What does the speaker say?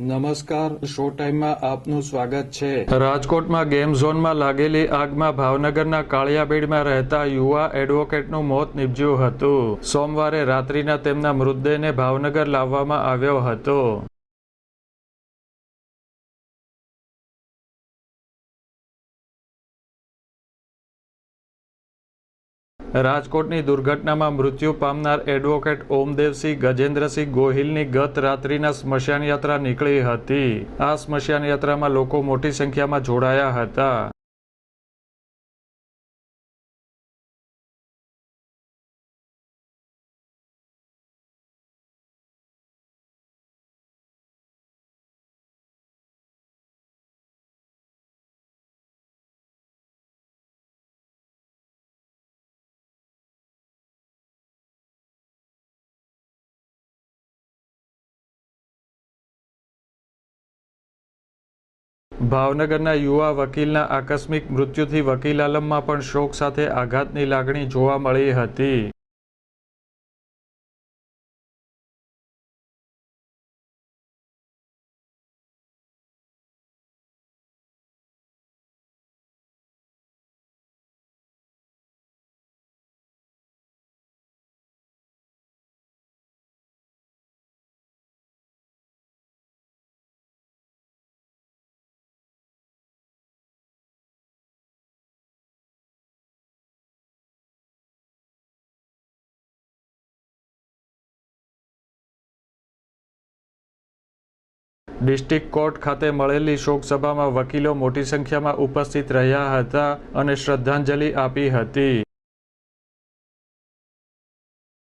નમસ્કાર શો ટાઈમમાં આપનું સ્વાગત છે. રાજકોટમાં ગેમ ઝોનમાં લાગેલી આગમાં ભાવનગરના કાળિયાબીડમાં રહેતા યુવા એડવોકેટનું મોત નીપજ્યું હતું. સોમવારે રાત્રિના તેમના મૃતદેહને ભાવનગર લાવવામાં આવ્યો હતો. રાજકોટની દુર્ઘટનામાં મૃત્યુ પામનાર એડવોકેટ ઓમદેવસિંહ ગજેન્દ્રસિંહ ગોહિલની ગત રાત્રિના સ્મશાન યાત્રા નીકળી હતી. આ સ્મશાન યાત્રામાં લોકો મોટી સંખ્યામાં જોડાયા હતા. ભાવનગરના યુવા વકીલના આકસ્મિક મૃત્યુથી વકીલ આલમમાં પણ શોક સાથે આઘાતની લાગણી જોવા મળી હતી. ડિસ્ટ્રિક્ટ કોર્ટ ખાતે મળેલી શોકસભામાં વકીલો મોટી સંખ્યામાં ઉપસ્થિત રહ્યા હતા અને શ્રદ્ધાંજલિ આપી હતી.